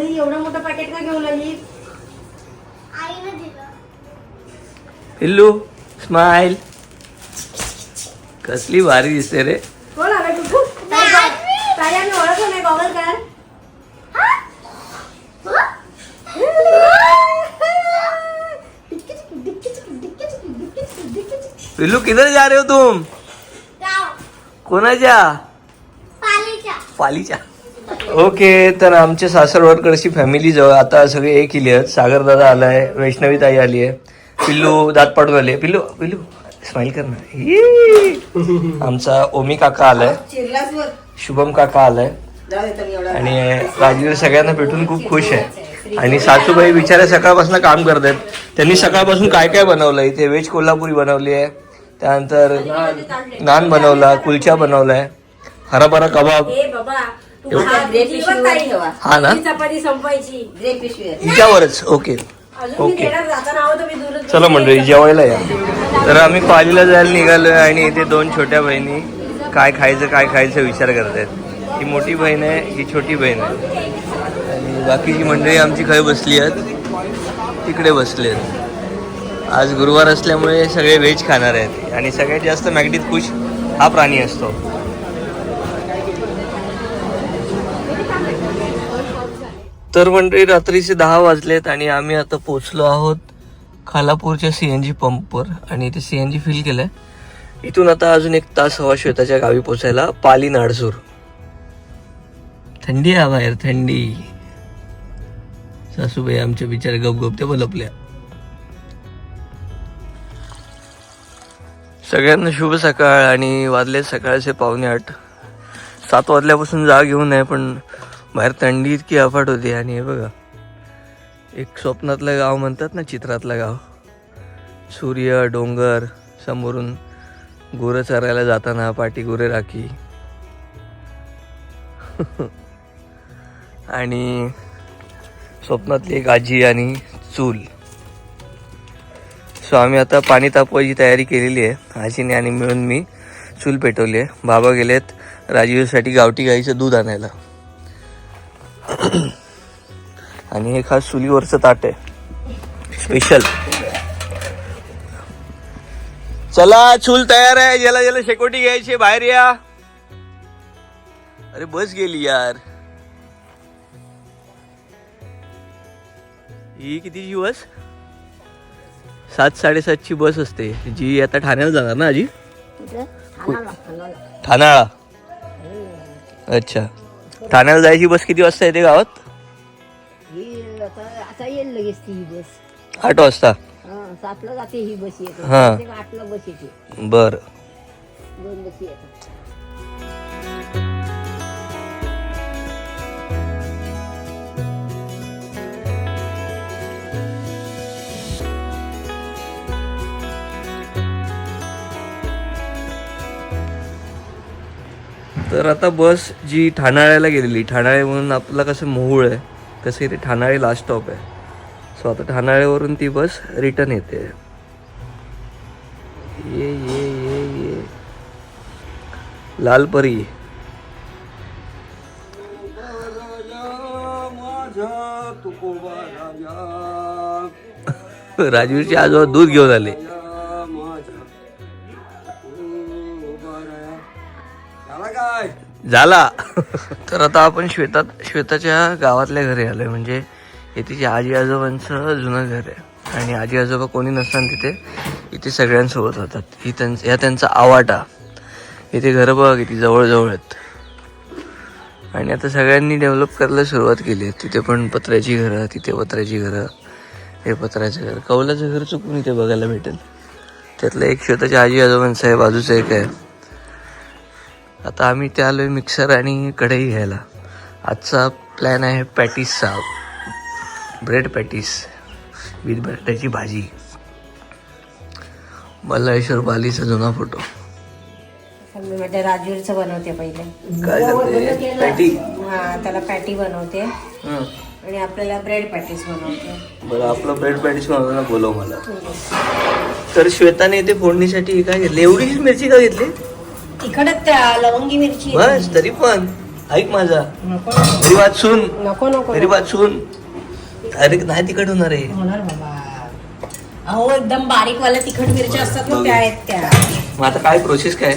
ही एवढं मोठं पॅकेट का घेऊन आली? आईनं दिलं. पिल्लू स्माइल कसली भारी दिसते रे. कोण आला टुकू ताई आम्ही ओळखलं नाही गॉगल काय? पिल्लू किधर जा रहे हो तुम? कोणाच्या? पालीच्या. पालीच्या. ओके तर आमच्या सासरवडकडची फॅमिली जवळ आता सगळे एक केली आहेत. सागर दादा आलाय वैष्णवी ताई आली आहे. पिल्लू दात पाडून आले पिल्लू पिल्लू स्माइल कर ना. आमचा ओमी काका आलाय. शुभम काका आलाय. आणि राजवीर सगळ्यांना भेटून खूप खुश आहे. आणि सासूबाई बिचाऱ्या सकाळपासून काम करत आहेत त्यांनी सकाळपासून काय काय बनवलंय इथे व्हेज कोल्हापुरी बनवली आहे. त्यानंतर नान बनवला कुलचा बनवलाय हराभरा कबाब. हा. हा ना? चपाती हिच्यावरच ओके. ओके. चला मंडळी जेवायला या. तर आम्ही पालीला जायला निघालोय आणि इथे दोन छोट्या बहिणी काय खायचं काय खायचं विचार करत आहेत ही मोठी बहीण आहे ही छोटी बहीण आहे. आणि बाकीची मंडळी आमची खाई बसली आहेत. तिकडे बसले आहेत. आज गुरुवार असल्यामुळे सगळे व्हेज खाणार आहेत. आणि सगळ्यात जास्त मॅगडीत खुश हा प्राणी असतो. तर मंडळी रात्रीचे दहा वाजलेत आणि आम्ही आता पोचलो आहोत खालापूरच्या सी एन जी पंपवर आणि इथे सी एन जी फिल आहे इथून आता अजून एक तास हवा श्वेताच्या गावी पोचायला पाली नाडसूर. थंडी आहे बाहेर थंडी. सासूबाई आमचे बिचारे गपगप ते बलपल्या. सगळ्यांना शुभ सकाळ आणि वाजले सकाळचे पावणे आठ. सात वाजल्यापासून जाग घेऊन आहे पण बाहेर थंडी इतकी अफाट होती. आणि हे बघा एक स्वप्नातलं गाव म्हणतात ना चित्रातलं गाव. सूर्य डोंगर समोरून गुरं चरायला जाताना पाठी गुरे राखी. आणि स्वप्नातली एक आजी आणि चूल. सो आम्ही आता पाणी तापवायची तयारी केलेली आहे. आजीने आणि मिळून मी चूल पेटवली आहे. बाबा गेलेत राजीवसाठी गावठी गाईचं दूध आणायला. आणि हे खास चुलीवरचं ताट आहे. स्पेशल चला चूल तयार आहे. ज्याला ज्याला शेकोटी घ्यायची बाहेर या. अरे बस गेली यार. ही कितीची बस सात साडेसातची बस असते. जी आता ठाण्याला जाणार ना आजी? ठाण्याला. अच्छा. ठाण्याला जायची बस किती वाजता येते गावात? आता आता येईल लगेच ती ही बस. आठ वाजता. हा, सातला जाते ही बस येते. हा. आठला बस येते. बर. दोन बस येतात. तर आता बस जी ठाणाळ्याला गेलेली ठाणाळे म्हणून आपला कसं मोहूळ आहे तसं इथे ठाणाळे लास्ट स्टॉप आहे. सो आता ठाणाळेवरून ती बस रिटर्न येते. ये ये ये ये. लालपरी. राजवीरचे आजोबा दूध घेऊन आले. झाला. तर आता आपण श्वेतात श्वेताच्या गावातल्या घरी आलोय. म्हणजे हे तिच्या आजी आजोबांचं जुनं घर आहे. आणि आजी आजोबा कोणी नसताना तिथे इथे सगळ्यांसोबत राहतात. ही त्यांचा ह्या त्यांचा आवाटा. इथे घरं बघा किती जवळजवळ आहेत. आणि आता सगळ्यांनी डेव्हलप करायला सुरुवात केली आहे. तिथे पण पत्र्याची घरं तिथे पत्र्याची घरं हे पत्र्याचं घर. कौलाचं घर चुकून इथे बघायला भेटेल. त्यातलं एक श्वेताच्या आजी आजोबांचं आहे बाजूचं एक आहे. आता आम्ही ते आलोय मिक्सर आणि कढई घ्यायला आजचा प्लॅन आहे पॅटीसचा ब्रेड पॅटीस विथ बटाट्याची भाजी मल्लेश्वर बालीचा जुना फोटो राजवीरचं बनवते पहिले पॅटी हा त्याला पॅटी बनवते हं. आणि आपल्याला ब्रेड पॅटीस बनवते बरं आपलं ब्रेड पॅटीस बनवायला बोलव मला तर श्वेताने इथे फोडणीसाठी काय घेतलं एवढीच मिरची का घेतली तिखटच त्या लवंगी मिरची. बस तरी पण. ऐक माझा. नको. मेरी बात सुन नको नको. बात सुन अरे नाही तिकट होणार आहे. होणार बाबा. अहो एकदम बारीक वाल्या तिखट मिरच्या असतात ना त्या आहेत त्या. मग आता काय प्रोसेस काय?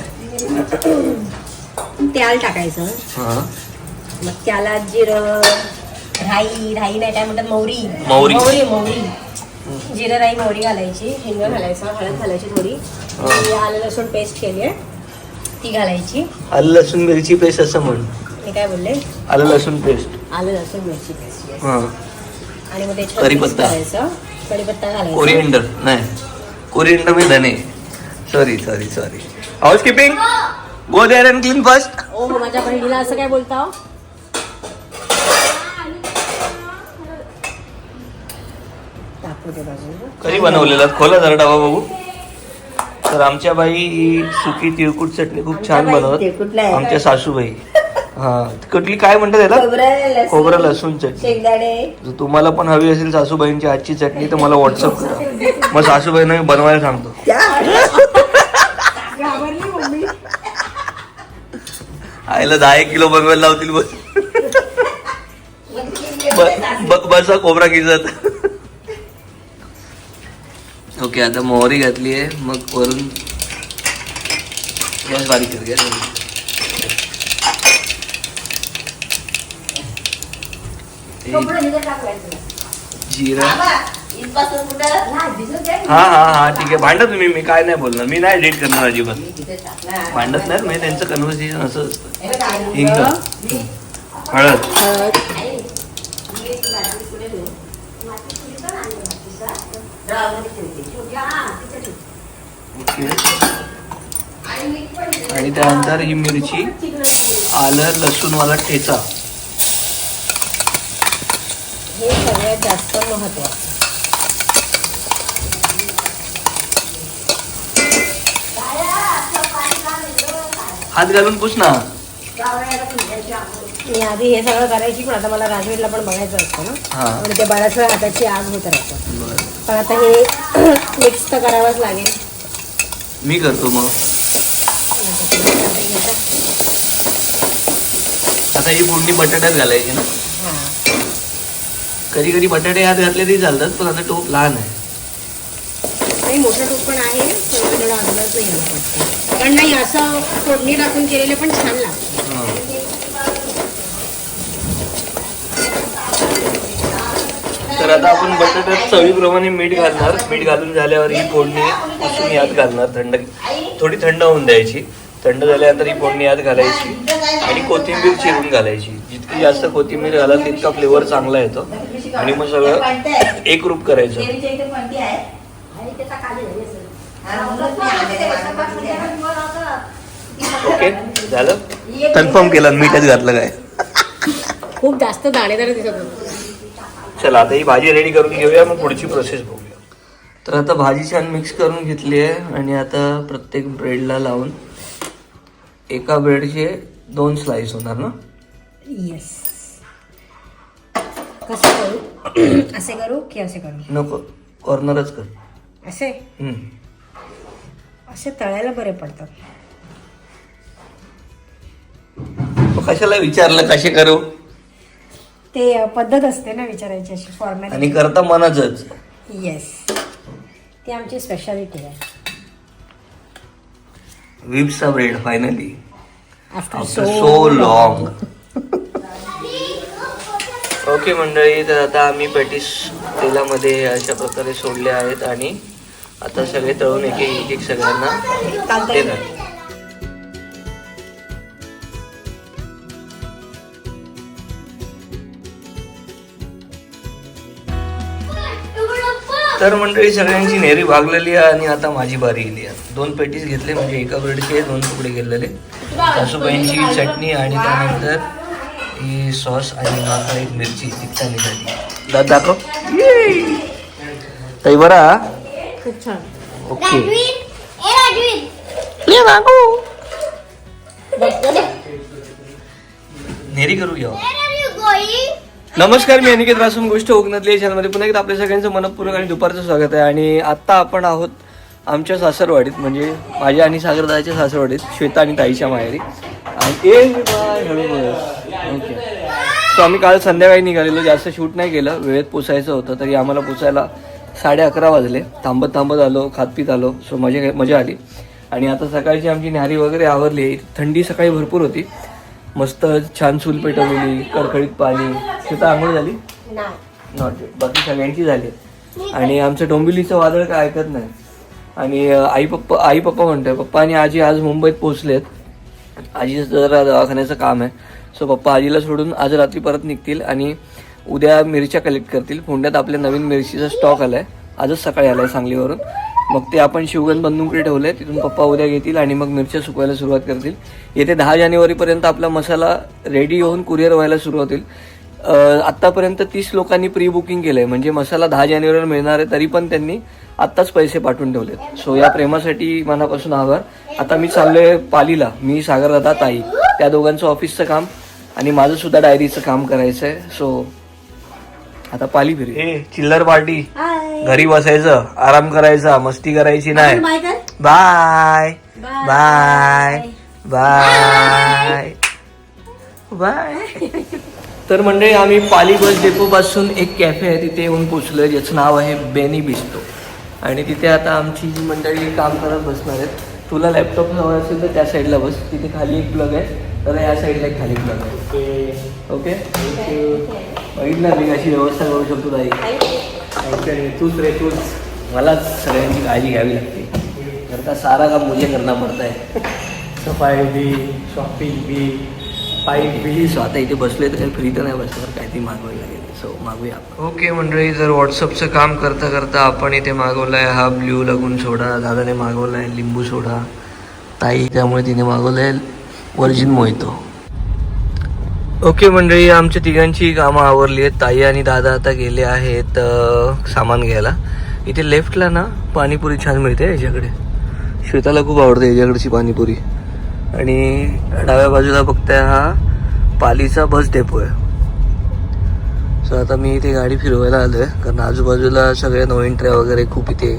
त्याल टाकायचं. हा. मग त्याला जिरं राई राई नाही काय म्हणतात मोहरी. मोहरी. मोहरी मोहरी. जिरं राई मोहरी घालायची. हिंग घालायचं हळद घालायची थोडी. आणि आलं लसूण पेस्ट केली आहे ती घालायची. आलं लसूण मिरची पेस्ट असं म्हण. मी काय बोलले? आलं लसूण पेस्ट आलं लसूण मिरची पेस्ट हा. आणि मग त्याच्यात कढीपत्ता. कढीपत्ता घालायचा. कोरिएंडर नाही. कोरिएंडर मी धने. Sorry sorry sorry house keeping go there and clean first ओ माझ्या बहिणीला असं काय बोलता हो? टाकू ते बाजूला. कधी बनवलेला? खोला जरा डबा बघू. तर आमच्या बाई ही सुकी तिळकुट चटणी खूप छान बनवत. आमच्या सासूबाई. हा कुठली काय म्हणतात याला खोबरं लसूण, खोबरं चटणी. तुम्हाला पण हवी असेल सासूबाईंची आजची चटणी तर मला व्हॉट्सअप करा. मग सासूबाईंना मी बनवायला सांगतो. आईला दहा एक किलो बनवायला लावतील बस बसा कोबरा किजत ओके आता मोहरी घातली आहे. मग वरून गॅस बारीक कर गॅस जिरा. हा हा हा ठीक आहे. भांडा तुम्ही मी काय नाही बोलणार. मी नाही डेट करणार अजिबात. भांडत नाही म्हणजे त्यांचं कन्व्हर्सेशन असं असतं हिंग हळद. ओके. आणि त्यानंतर ही मिरची आलं लसूण वाला ठेचा. हे सगळ्यात जास्त महत्वाचं हात घालून पुस ना. मी आधी हे सगळं करायची पण आता मला राजवीरला पण बघायचं असतं ना. हा. आणि ते बऱ्याच वेळा हाताची आग होत राहतं. बरं. पण आता हे मिक्स तर करावंच लागेल. मी करतो मग. आता ही फोडणी बटाट्यात घालायची ना. कधी कधी बटाटे हात घातले तरी चालतात पण आता टोप लहान आहे. आणि मोठं टूप पण आहे अंदाज नाही यायला वाटतं पण नाही असं फोडणी टाकून केलेले पण छान लागतं. तर आता आपण बटाट्यात चवीप्रमाणे मीठ घालणार. मीठ घालून झाल्यावर ही फोडणी पुसून यात घालणार. थंड थोडी थंड होऊन द्यायची. थंड झाल्यानंतर ही फोडणी यात घालायची आणि कोथिंबीर चिरून घालायची. जितकी जास्त कोथिंबीर घालाल तितका फ्लेवर चांगला येतो. आणि मग सगळं एकरूप करायचं. ओके झालं? कन्फर्म केलं. मीठच घातलं काय? खूप जास्त दाणेदार दिसत होतं. चला आता ही भाजी रेडी करून घेऊया मग पुढची प्रोसेस बघूया. तर आता भाजी छान मिक्स करून घेतली आहे आणि आता प्रत्येक ब्रेडला लावून एका ब्रेडचे दोन स्लाइस होणार ना? येस कसं करू? असे करू की असे करू? नको कॉर्नरच कर. असे? हम्म. असे तळायला बरे पडतात. मग कशाला विचारलं कसे करू? ते पद्धत असते ना विचारायची अशी फॉर्मॅट आणि करता मनाचंच. येस ती आमची स्पेशालिटी आहे. विप्सचा bread finally after after so long okay मंडळी तर आता आम्ही पॅटीस तेलामध्ये अशा प्रकारे सोडले आहेत आणि आता सगळे तळून एक एक एक सगळ्यांना देणार. तर मंडळी सगळ्यांची नेरी भागलेली आहे आणि आता माझी बारी गेली आहे. दोन पेटीस घेतले म्हणजे एका ब्रेडचे दोन तुकडे घेतलेले सासूबाईंची चटणी आणि त्यानंतर ही सॉस आणि माका एक मिरची झाली दात दाखव. ताई बरा? खूप छान. ओके. नेरी करू घ्या. नमस्कार मी अनिकेत रासून गोष्ट कोकणातली या चॅनलमध्ये पुन्हा एकदा आपल्या सगळ्यांचं मनपूर्वक आणि दुपारचं स्वागत आहे. आणि आत्ता आपण आहोत आमच्या सासरवाडीत म्हणजे माझ्या आणि सागरदाच्या सासरवाडीत श्वेता आणि ताईच्या माहेरी. आणि हळू ओके. सो आम्ही काल संध्याकाळी निघालेलो जास्त शूट नाही केलं वेळेत पोचायचं होतं तरी आम्हाला पोचायला साडे अकरा वाजले. थांबत थांबत आलो खातपीत आलो सो मजा मजा आली. आणि आता सकाळची आमची न्याहारी वगैरे आवरली थंडी सकाळी भरपूर होती. मस्त छान चूल पेटवलेली कडकडीत पाणी. तिथं आंघोळ झाली? नॉट बाकी सगळ्यांची झाली. आणि आमचं डोंबिवलीचं वादळ काय ऐकत नाही. आणि आई पप्पा आई पप्पा म्हणतोय पप्पा आणि आजी आज मुंबईत पोहोचलेत. आजीचं जरा दवाखान्याचं काम आहे. सो पप्पा आजीला सोडून आज रात्री परत निघतील आणि उद्या मिरच्या कलेक्ट करतील. पुण्यात आपल्या नवीन मिरचीचा स्टॉक आलाय. आजच सकाळी आलाय सांगलीवरून. मग ते आपण शिवगण ठेवलं आहे तिथून पप्पा उद्या घेतील आणि मग मिरच्या सुकवायला सुरुवात करतील. येथे दहा जानेवारीपर्यंत आपला मसाला रेडी होऊन कुरिअर व्हायला सुरू होतील आत्तापर्यंत तीस लोकांनी प्री बुकिंग केलं आहे म्हणजे मसाला दहा जानेवारीवर मिळणार आहे तरी पण त्यांनी आत्ताच पैसे पाठवून ठेवलेत. सो या प्रेमासाठी मनापासून आभार. आता मी चाललो आहे पालीला. मी सागर दादा ताई. त्या दोघांचं ऑफिसचं काम आणि माझं सुद्धा डायरीचं काम करायचं आहे सो आता पाली फिरी. ए चिल्लर पार्टी. घरी बसायचं आराम करायचा मस्ती करायची नाही. Bye. Bye. Bye. Bye. Bye. तर मंडळी आम्ही पाली बस डेपो पासून एक कॅफे आहे तिथे येऊन पोचलोय ज्याचं नाव आहे बेनी बिस्टो आणि तिथे आता आमची जी मंडळी काम करत बसणार आहेत तुला लॅपटॉप हवा असेल तर त्या साईडला बस. तिथे खाली एक प्लग आहे तर या साईडला एक खाली प्लग आहे. ओके बघितलं मी कशी व्यवस्था करू शकतो ताई. तूच रे तूच. मलाच सगळ्यांची काळजी घ्यावी लागते. घर का सारा काम मुझे करना पडता है सफाई भी शॉपिंग भी पाईप भी सो आता इथे बसले तर काही फ्री तर नाही बसणार. काहीतरी मागवायला लागेल. सो मागूया ओके मंडळी तर व्हॉट्सअपचं काम करता करता आपण इथे मागवलाय हा ब्ल्यू लगून सोडा दादाने मागवलाय लिंबू सोडा ताई त्यामुळे तिने मागवलंय वर्जिन मोहितो. ओके मंडळी आमच्या तिघांची कामं आवरली आहेत. ताई आणि दादा आता गेले आहेत सामान घ्यायला. इथे लेफ्टला ना पाणीपुरी छान मिळते याच्याकडे. श्वेताला खूप आवडते याच्याकडची पाणीपुरी. आणि डाव्या बाजूला बघताय हा पालीचा बस डेपो आहे. सो आता मी इथे गाडी फिरवायला आलो आहे कारण आजूबाजूला सगळ्या नो एंट्र्या वगैरे खूप इथे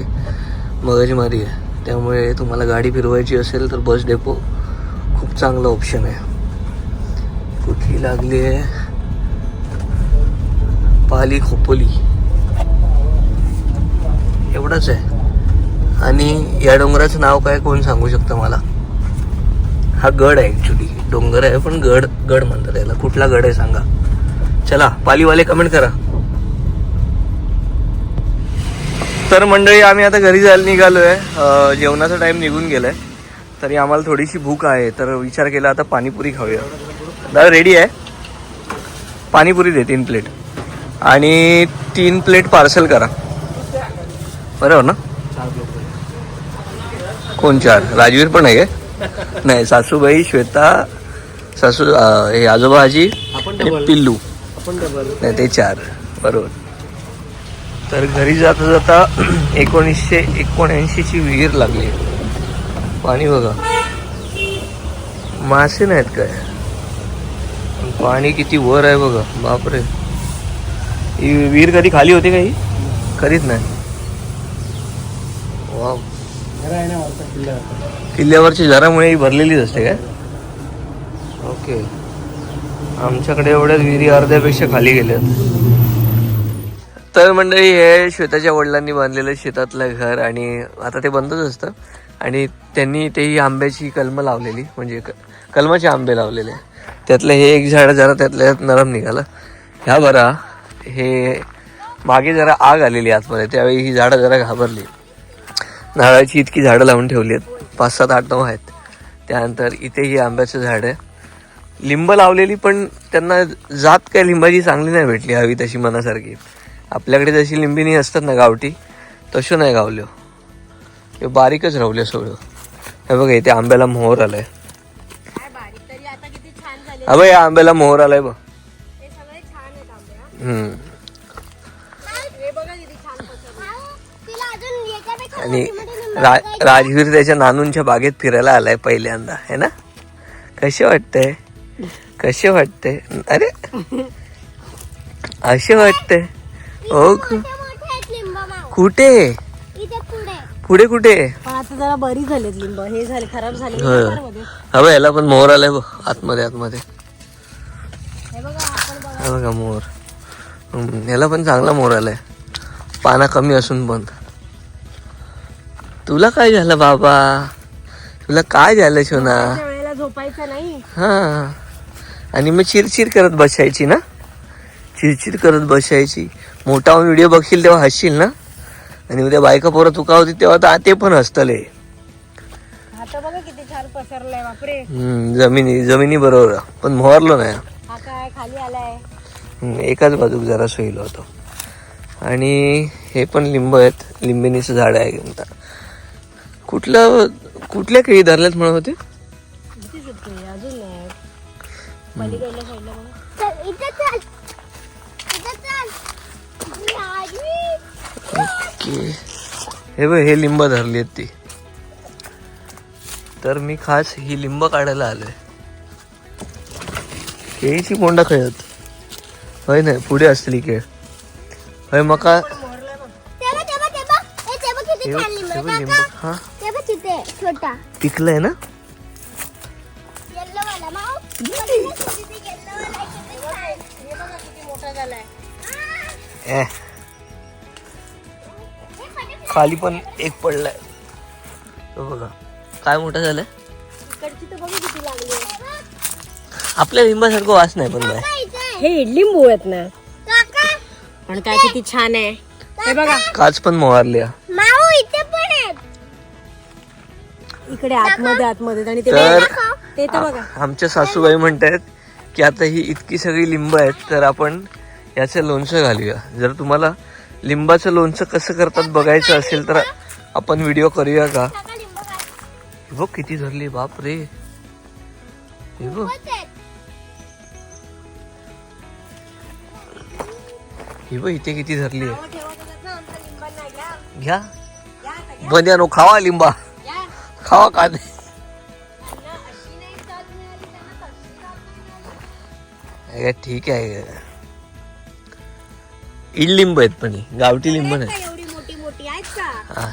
मगजमारी आहे. त्यामुळे तुम्हाला गाडी फिरवायची असेल तर बस डेपो खूप चांगला ऑप्शन आहे. कुठली लागली आहे. पाली खोपोली. एवढंच आहे. आणि या डोंगराचं नाव काय कोण सांगू शकतं मला? हा गड आहे ॲक्च्युली डोंगर आहे पण गड गड म्हणतात याला. कुठला गड आहे सांगा. चला पालीवाले कमेंट करा. तर मंडळी आम्ही आता घरी जायला निघालो आहे जेवणाचा टाईम निघून गेलाय. तरी आम्हाला थोडीशी भूक आहे. तर विचार केला आता पाणीपुरी खाऊया. दादा रेडी आहे? पाणीपुरी दे तीन प्लेट आणि तीन प्लेट पार्सल करा. बरोबर ना? कोण चार? राजवीर पण आहे काय? नाही सासूबाई श्वेता सासू हे आजोबा आजी पिल्लू. नाही ते चार. बरोबर. तर घरी जाता जाता एकोणीसशे एकोणऐंशीची विहीर लागली. पाणी बघा. मासे नाहीत काय? पाणी किती वर आहे बघा. बापरे. ही विहीर कधी खाली होती का ही? कधीच नाही. वाव. किल्ल्यावरची झरामुळे ही भरलेलीच असते काय? ओके. आमच्याकडे एवढ्या विहिरी अर्ध्यापेक्षा खाली गेल्यात. तर मंडळी हे श्वेताच्या वडिलांनी बांधलेलं शेतातलं घर आणि आता ते बंदच असतं. आणि त्यांनी तेही आंब्याची कलमं लावलेली म्हणजे क- कलमाचे आंबे लावलेले. त्यातलं हे एक झाड जरा त्यातल्या नरम निघालं. ह्या बरा हे मागे जरा आग आलेली आतमध्ये त्यावेळी ही झाडं जरा घाबरली. नारळाची इतकी झाडं लावून ठेवली आहेत. पाच सात आठ नऊ आहेत. त्यानंतर इथे ही आंब्याचं झाड आहे. लिंब लावलेली पण त्यांना जात काय लिंबाची चांगली नाही भेटली हवी तशी मनासारखी. आपल्याकडे जशी लिंबिनी असतात ना गावठी तशी नाही गावल्यो हे बारीकच राहले सगळं. हे बघा इथे आंब्याला मोहर आलाय. काय बारीक तरी आता किती छान झाले. हा बघ या आंब्याला मोहर आलाय बघ. हे सगळे छान आहेत आंबे हा. हम्म. हे बघा किती छान पसरले. तिला अजून याच्यापेक्षा आणि रा राजवीर त्याच्या नानूंच्या बागेत फिरायला आलाय पहिल्यांदा है ना? कसे वाटतंय? कसे वाटते अरे असे वाटतंय. ओ मोठे मोठे आहेत लिंब माव कुठे? पुढे कुठे? पण आता जरा बरी झालीत लिंब. हे झाले खराब झाले. हा बघ याला पण मोहर आलाय बघ आतमध्ये आतमध्ये. हे बघा मोहर याला पण चांगला मोहर आलाय. पाना कमी असून पण. तुला काय झालं बाबा? तुला काय झालं शोना? झोपायचं नाही. हा. आणि मग चिरचिर करत बसायची ना? चिरचिर करत बसायची. मोठा व्हिडिओ बघशील तेव्हा हसशील ना? आणि उद्या बायका पोरं तुका होती तेव्हा तर ते पण हसतले. आता बघा किती छान पसरलाय बापरे. हम्म, जमिनी जमिनी बरोबर. पण मोहरलो नाही. हा काय खाली आलाय. हम्म, एकाच बाजूक जरा सोयील होतो. आणि हे पण लिंब आहेत लिंबिनीचं झाड आहे म्हणता. कुठलं कुठल्या केळी धरल्यात म्हणत होते? किती सुटते अजून नाही पलीकडल्या साईडला ओके हे बघ हे लिंब धरली आहेत ती. तर मी खास ही लिंब काढायला आलोय. केळीची कोंडा खेळत. होय नाही पुढे असली केळ. होय मका ए हे हे हा? पिकलंय ना? येल्लो खाली पण एक पडलाय. तो बघा. काय मोठा लागली आपल्या लिंबासारखं वास नाही पण बाय हे इडली मूळ आहेत ना. काका. पण काय किती छान आहे. हे बघा. काच पण मोहारली हा. माऊ इथे पण आहेत. इकडे आतमध्ये आतमध्ये. आणि ते तर बघा. ते तर बघा. आमच्या सासूबाई म्हणतायत की आता ही इतकी सगळी लिंब आहेत तर आपण याचं लोणचं घालूया. जर तुम्हाला लिंबाचं लोणचं कसं करतात बघायचं असेल तर आपण व्हिडिओ करूया का बघ किती धरली बाप रे हे बघ हे इथे किती धरली आहे घ्या. बंद्यानो खावा लिंबा. खावा अशी नाही. हे ठीक आहे इडलिंब आहेत पण ही, गावठी लिंब नाही. का एवढी मोठी मोठी? आहेत का? हा.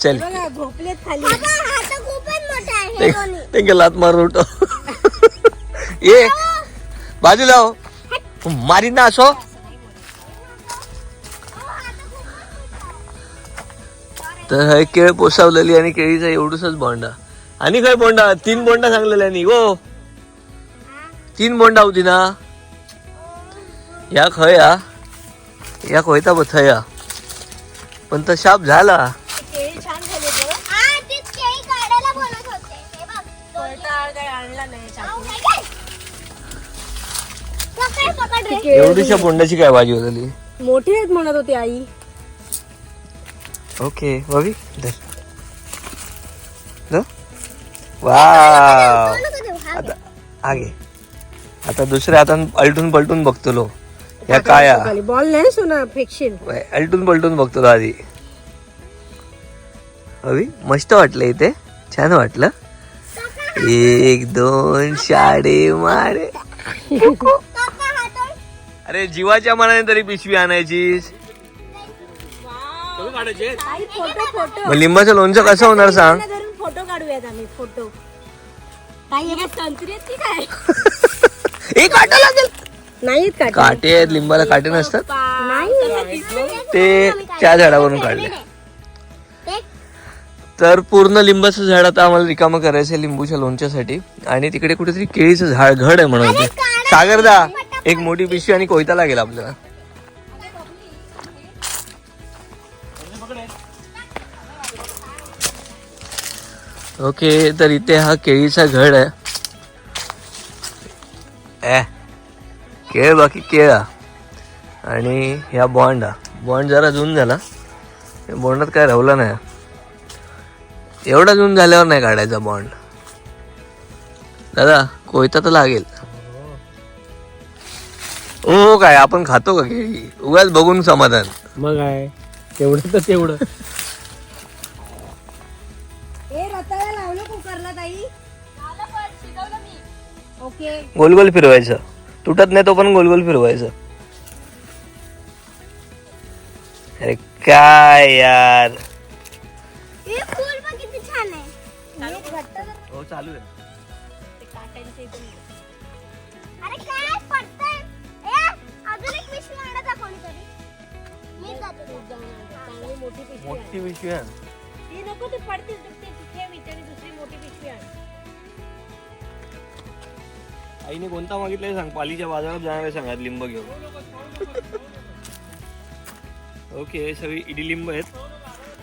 चल. बघा झोपलेत खाली. काका हा तर खूपच मोठा आहे हे दोन्ही. ते गेलात मार उठो ये. बाजूला हो. मारी ना असो. तर हे केळ पोसावलेली आणि केळीचा एवढूसच बोंडा आणि काय बोंडा तीन बोंडा सांगलेल्या आणि हो. तीन बोंडा होती ना. या खया या खोयता बथया पण तर शाप झाला केळी छान झाले बघ हा ते केळी काढायला बोलत होते हे बघ कोणता काय आणला नाही माऊ चाकू. काय काय काका पकड रे केळी एवढीशा बोंडाची काय भाजी होतली मोठी आहेत म्हणत होती आई ओके बघी हा घे. आता आगे आता दुसऱ्या हातान पलटून पलटून बघतो लो या काया. बॉल नाही सोना फेकशील. अलटून पलटून बघतो आधी. अवी मस्त वाटलं इथे. छान वाटलं. एक दोन शाडे मारे. अरे जीवाच्या मनाने तरी पिशवी आणायचीस. आई फोटो फोटो मग लिंबाचं लोणचं कसं होणार सांग? धरून फोटो काढूयात आम्ही फोटो हे काय? हे काटा लागेल नाहीत का काटे आहेत लिंबाला काटे नसतात. नाही. ते त्या झाडावरून काढले. तर पूर्ण लिंबाचं झाड आता आम्हाला रिकामं करायचं आहे लिंबूच्या लोणच्यासाठी. आणि तिकडे कुठेतरी केळीचं झाड घड आहे म्हणून. सागरदा एक मोठी पिशवी आणि कोयता लागेल आपल्याला. ओके तर इथे हा केळीचा घड आहे. ए. केळ बाकी केळा. आणि ह्या बॉन्ड. हा बॉन्ड जरा जून झाला. बॉन्डात काय राहला नाही. एवढा जून झाल्यावर नाही काढायचा बॉन्ड. दादा कोयता तर लागेल. ओ काय आपण खातो का केळी? उगाच बघून समाधान. मग काय तेवढं तर तेवढं. हे ओके. गोल गोल फिरवायचं. तुटत नाही तो पण गोल गोल फिरवायचं. अरे काय यार. हे आहे. चालू आहे. ते काट्यांचे इथून अरे काय पडतंय? ए अजून एक पिशवी आणा जा कोणीतरी मी जाते. चांगली मोठी पिशवी आहे. मोठी पिशवी आहे. ती नको ते पडतील दुसरी मोठी पिशवी आण आईने कोणता मागितलंय सांग? पालीच्या बाजारात जाणार आहे सांगा लिंब घेऊन. ओके सगळी इडलिंब आहेत.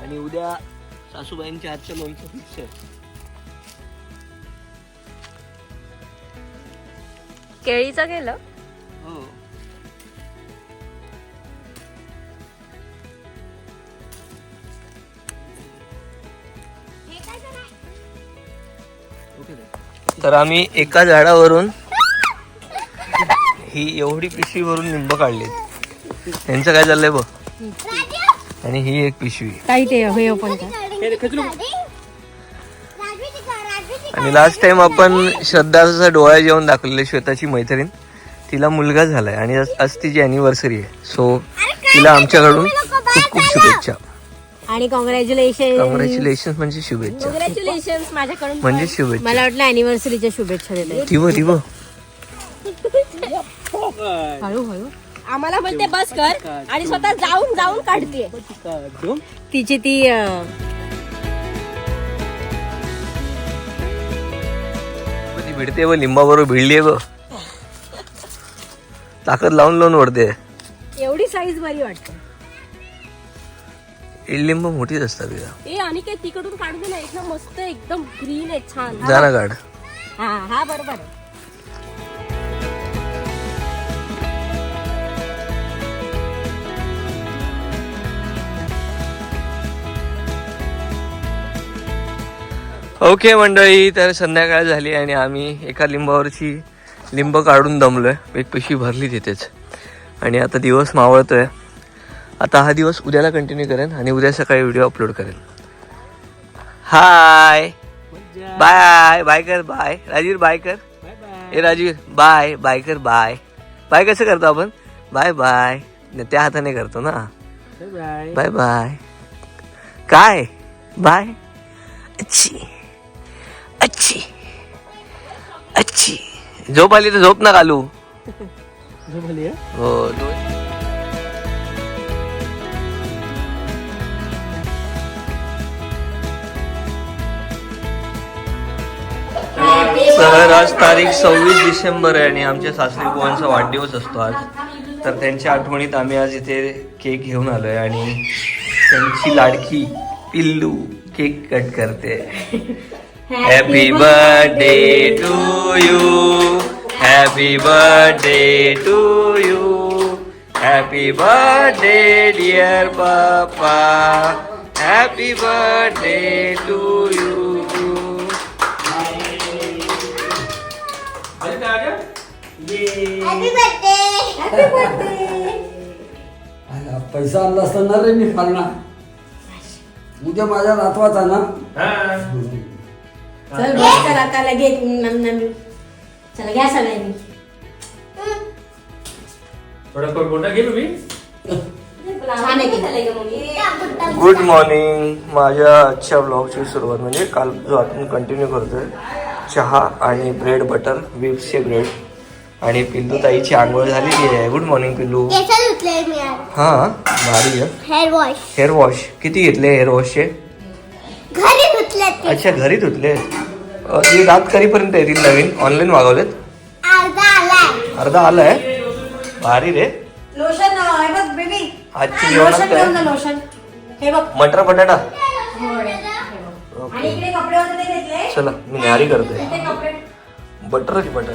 आणि उद्या सासूबाईंच्या हातच्या लोणचं फिक्स आहे. केळीचं गेलं हो. तर आम्ही एका झाडावरून ही एवढी पिशवी भरून लिंब काढली त्यांचं काय चाललंय बघ. आणि ही एक पिशवी. काही ते हे पण का आणि लास्ट टाइम आपण श्रद्धाचं डोळ्या जेवण दाखवलेलं श्वेताची मैत्रीण. तिला मुलगा झालाय आणि आज तिची अॅनिव्हर्सरी आहे. सो तिला आमच्याकडून खूप खूप शुभेच्छा. आणि कॉंग्रॅच्युलेशन कॉंग्रॅच्युलेशन म्हणजे शुभेच्छा. कॉंग्रॅच्युलेशन माझ्याकडून म्हणजे. शुभेच्छा. मला वाटलं अॅनिव्हर्सरीच्या शुभेच्छा ठिव हळू हळू. आम्हाला म्हणते बस कर आणि स्वतः जाऊन जाऊन काढते. तिची ती भिडते व लिंबाबरोबर भिडली व ताकद लावून लावून ओढते. एवढी साईज बरी वाटते. इडलिंब मोठीच असतात ए आणि काय तिकडून काढून ना. एकदम मस्त एकदम ग्रीन आहे छान. जा ना काढ. हा हा बरोबर आहे. ओके मंडळी तर संध्याकाळ झाली आणि आम्ही एका लिंबावरची लिंब काढून दमलोय. एक पिशवी भरली तिथेच. आणि आता दिवस मावळतोय. आता हा दिवस उद्याला कंटिन्यू करेन आणि उद्या सकाळी व्हिडिओ अपलोड करेन. हाय बाय बाय कर बाय राजीव बाय कर. ए राजीव बाय बाय कर बाय बाय कसं करतो आपण? बाय बाय त्या हाताने करतो ना. बाय बाय काय? बाय अच्छी. अच्छी। अच्छी। झोप आली तर झोप ना घालू हो दोन तर आज तारीख सव्वीस डिसेंबर आहे आणि आमच्या सासरी बुवांचा वाढदिवस असतो आज. तर त्यांच्या आठवणीत आम्ही आज इथे केक घेऊन आलोय आणि त्यांची लाडकी पिल्लू केक कट करते. Happy birthday to you happy birthday to you happy birthday dear papa happy birthday to you happy birthday आला, पैसा आणला असताना रे मी फाडणार उद्या माझ्या नातवाचा ना. चल बस कर आता लगेच नम- नम- चला घ्या सगळ्यांनी. थोडा मोठा गेलो मी छान आहे की. गुड मॉर्निंग माझ्या आजच्या ब्लॉगची सुरुवात म्हणजे काल जो आपण कंटिन्यू करतोय चहा आणि ब्रेड बटर विप्सचे ब्रेड आणि पिल्लू ताईची आंघोळ झालेली आहे. गुड मॉर्निंग पिल्लू केस धुतले मी आज. हा भारी आहे. हेअर वॉश हेअर वॉश किती घेतले हेअर वॉशचे अच्छा घरी धुतले. ते रात कधीपर्यंत येतील नवीन? ऑनलाईन मागवलेत? अर्धा आलाय. अर्धा आलाय? भारी रे. लोशन बघ बेबी आजची जेवणात लोशन घेऊन जा काय लोशन. हे बघ. मटर बटाटा? आणि ओके. इकडे कपडे होते ते घेतले. चला मी न्यारी करतोय ते कपडे. बटर की बटर?